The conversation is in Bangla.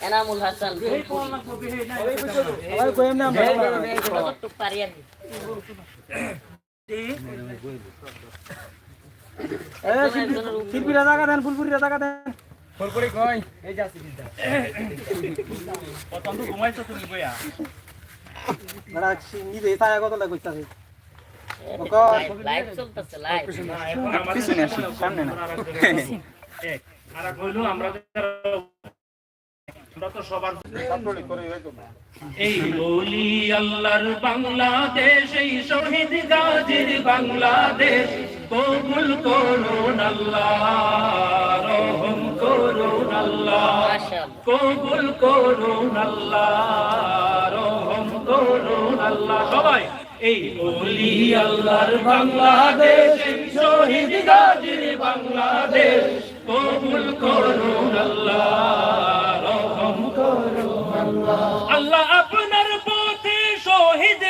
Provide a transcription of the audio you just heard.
এনামুল হাসান আমরা। শিল্পীরা জায়গা দেন ফুলপুরিরা জায়গা দেন ফুলপুরি কই মানে নিজে ছায়া কত লাগইতাছে লাইভ লাইভ চলতেছে লাইভ পিছনে আসি সামনে না এই বলি আল্লাহর বাংলাদেশ এই শহীদ গাজীর বাংলাদেশ কবুল করুন আল্লাহ রহম করুন আল্লাহ কবুল করুন আল্লাহ রহম করুন আল্লাহ। সবাই এই বলি আল্লাহর বাংলাদেশ এই শহীদ গাজীর বাংলাদেশ কবুল করুন আল্লাহ। আল্লাহ আপনার পথে শহীদ